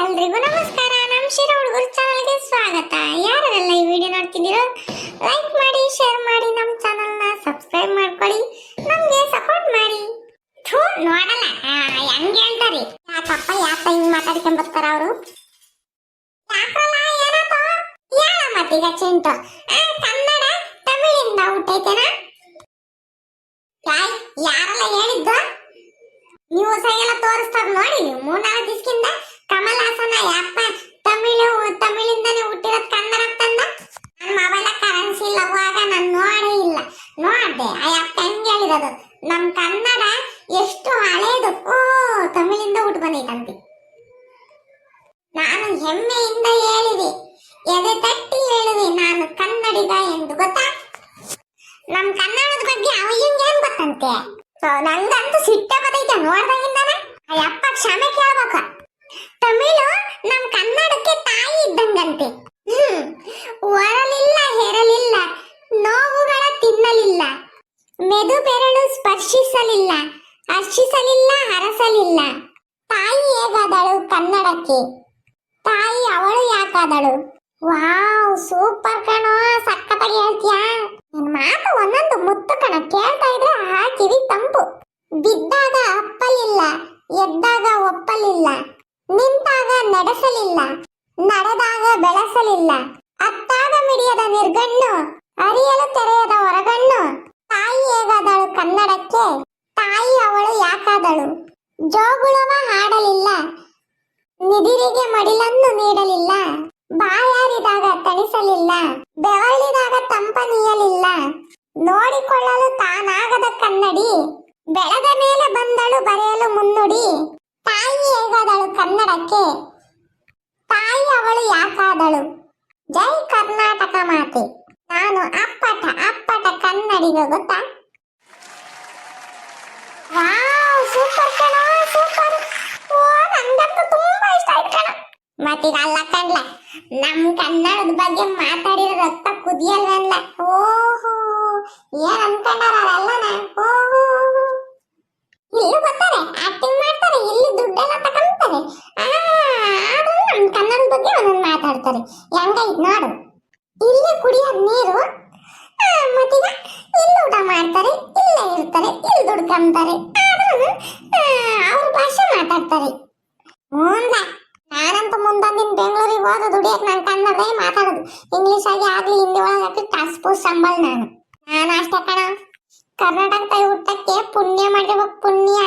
ಎಲ್ರಿಗೂ ನಮಸ್ಕಾರ. ನಮ್ಮ ಶಿರ ಹುಡುಗರು ಚಾನಲ್ಗೆ ಸ್ವಾಗತ. ಯಾರೆಲ್ಲ ಈ ವಿಡಿಯೋ ನೋಡ್ತಿದ್ದೀರೋ ಲೈಕ್ ಮಾಡಿ ಶೇರ್ ಮಾಡಿ ನಮ್ಮ ಚಾನಲ್ನ ಸಬ್ಸ್ಕ್ರೈಬ್ ಮಾಡ್ಕೊಳ್ಳಿ. ನಮಗೆ ಸಪೋರ್ಟ್ ಮಾಡಿ. ಥೂ, ನೋಡಲ್ಲ. ಹೆಂಗೆ ಅಂತಾರೆ ಯಾಕಪ್ಪ, ಯಾಕ ಹಿಂಗೆ ಮಾತಾಡ್ಕೊಂಡು ಬರ್ತಾರ ಅವರು? ಯಾಕಲ್ಲ, ಏನಪ್ಪ? ಹೇಳ ಮತ್ತೀಗ ಚಿಂಟು? ಕನ್ನಡ, ತಮಿಳಿಂದ ಹುಟ್ಟೈತೇನ ಯಾರಲ್ಲ ಹೇಳಿದ್ದು? ನೀವು ಸೈಗೆಲ್ಲ ತೋರಿಸ್ತಾರ ನೋಡಿ ಮೂರ್ನಾಲ್ಕು ದಿವಸದಿಂದ ಕಮಲ್ ಹಾಸನ, ಯಪ್ಪ, ತಮಿಳು, ತಮಿಳಿಂದನೇ ಹುಟ್ಟಿರೋದು ಕನ್ನಡ ತಂದ ನನ್ನ ಮೊಬೈಲ್ ಕರೆನ್ಸಿ ಇಲ್ಲ ಹೋಗ ನಾನು ನೋಡೇ ಇಲ್ಲ. ನೋಡಿದೆ, ಆ ಅಪ್ಪ ಹೆಂಗೆ ಹೇಳಿರೋದು? ನಮ್ಮ ಕನ್ನಡ ಎಷ್ಟು ಹಳೇದು. ಓ, ತಮಿಳಿಂದ ಹುಟ್ಟು ಬಂದೈತಂತೆ. ನಾನು ಹೆಮ್ಮೆಯಿಂದ ಹೇಳಿದೆ ಎದೆ ತಟ್ಟಿ ಹೇಳಿದೆ, ನಾನು ಕನ್ನಡಿಗ ಎಂದು. ಗೊತ್ತಾ? ನಮ್ಮ ಕನ್ನಡದ ಬಗ್ಗೆ ಅವಿಯಂಗೆ ಏನು ಗೊತ್ತಂತೆ? ನಂಗಂತೂ ಸಿಟ್ಟೆ ಬದೈತೆ ನೋಡ್ದಾಗಿಂದಾನೆ. ಆ ಅಪ್ಪ ಕ್ಷಮೆ ಕೇಳ್ಬೇಕು ತಮಿಳು ನಮ್ ಕನ್ನಡಕ್ಕೆ ತಾಯಿ ಇದ್ದಂಗಂತೆ ಹ್ಮ್ ಒರಲಿಲ್ಲ ಹೆರಲಿಲ್ಲ ನೋವುಗಳ ತಿನ್ನಲಿಲ್ಲ ಬೆರಳು ಸ್ಪರ್ಶಿಸಲಿಲ್ಲ, ಹರ್ಷಿಸಲಿಲ್ಲ, ಹರಸಲಿಲ್ಲ. ತಾಯಿ ಹೇಗಾದಳು ಕನ್ನಡಕ್ಕೆ? ತಾಯಿ ಅವಳು ಯಾಕಾದಳು? ವಾವ್, ಸೂಪರ್ ಕಣೋ ಸಕ್ಕತ್ತಾಗಿ ಹೇಳ್ತೀಯಾ? ನಿನ್ ಮಾತು ಒಂದೊಂದು ಮುತ್ತು ಕಣ, ಕೇಳ್ತಾ ಇದ್ರೆ ಆ ಕಿವಿ ತಂಪು. ಬಿದ್ದಾಗ ಅಪ್ಪಲಿಲ್ಲ, ಎದ್ದಾಗ ಒಪ್ಪಲಿಲ್ಲ, ನಿಂತಾಗ ನಡೆಸಲಿಲ್ಲ, ನಡೆದಾಗ ಬೆಳೆಸಲಿಲ್ಲ. ಅತ್ತಾಗ ಮಿಡಿಯದ ನಿರ್ಗಣ್ಣು, ಅರಿಯಲು ತೆರೆಯದ ಕನ್ನಡಕ್ಕೆ ತಾಯಿ ಅವಳು ಯಾಕಾದಳು? ಜೋಗುಳವ ಹಾಡಲಿಲ್ಲ. ನಿದಿರಿಗೆ ಮಡಿಲನ್ನು ನೀಡಲಿಲ್ಲ. ಬಾಯಾರಿದಾಗ ತಣಿಸಲಿಲ್ಲ. ಬೆವಳಿದಾಗ ತಂಪನೀಯಲಿಲ್ಲ ನೋಡಿಕೊಳ್ಳಲು ತಾನಾಗದ ಕನ್ನಡಿ. ಬೆಳೆದ ಮೇಲೆ ಬಂದಳು ಬರೆಯಲು ಮುನ್ನುಡಿ. ತಾಯಿ ಹೇಗಾದಳು ಕನ್ನಡಕ್ಕೆ? ತಾಯಿ ಅವಳು ಯಾಕಾದಳು? ಜೈ ಕರ್ನಾಟಕ ಮಾತೆ. ನಾನು ಅಪ್ಪಟ ಅಪ್ಪಟ ಕನ್ನಡಿಗ, ಗೊತ್ತಾ ವಾವ್ ಸೂಪರ್ ಕಣ ಸೂಪರ್ ಓ ನಂಗಂತೂ ತುಂಬಾ ಇಷ್ಟ ಆಯ್ತು ಕಣ ಮತ್ತೀಗ ಅಲ್ಲ ಕಂಡ್ಲ ನಮ್ ಕನ್ನಡದ ಬಗ್ಗೆ ಮಾತಾಡಿರೋ ರಕ್ತ ಕುದಿಯಲ್ವಲ್ಲ ಓಹೋ, ಏನ್ ಅನ್ಕೊಂಡಾರ ಅವರೆಲ್ಲನ ಓಹೋ. ಇಲ್ಲೂ ಬರ್ತಾರೆ ಆಕ್ಟಿಂಗ್ ಮಾಡ್ತಾರೆ, ಇಲ್ಲಿ ದುಡ್ಡೆಲ್ಲ ತಕೊಂತಾರೆ ಆದ್ರೂ ನಮ್ ಕನ್ನಡದ ಬಗ್ಗೆ ಒಂದೊಂದು ಮಾತಾಡ್ತಾರೆ. ಹೆಂಗೈತ್ ನೋಡು. ಇಲ್ಲಿ ಕುಡಿಯೋದ್ ನೀರು ಮತ್ತೀಗ ಇಲ್ಲಿ ಊಟ ಮಾಡ್ತಾರೆ, ಇಲ್ಲೇ ಇರ್ತಾರೆ, ಇಲ್ಲಿ ದುಡ್ಕೊಂತಾರೆ ಆದ್ರೂ ಅವ್ರ ಭಾಷೆ ಮಾತಾಡ್ತಾರೆ. ಹ್ಞೂನ್ಲ. ನಾನಂತೂ ಮುಂದೊಂದಿನ ಬೆಂಗಳೂರಿಗೆ ಹೋದ ದುಡಿಯಕ್ಕೆ ನಾನು ಕನ್ನಡದೇ ಮಾತಾಡೋದು ಇಂಗ್ಲೀಷ್ ಆಗಿ ಆಗ್ಲಿ ಹಿಂದಿ ಒಳಗೆ ಹಾಕಿ ಟಾಸ್ಪು ಸಂಬಳ ನಾನು ನಾನು ಅಷ್ಟೇ ಕಣ ಕರ್ನಾಟಕ ಹುಟ್ಟಕ್ಕೆ ಪುಣ್ಯ ಮಾಡಿರ್ಬೇಕು ಪುಣ್ಯ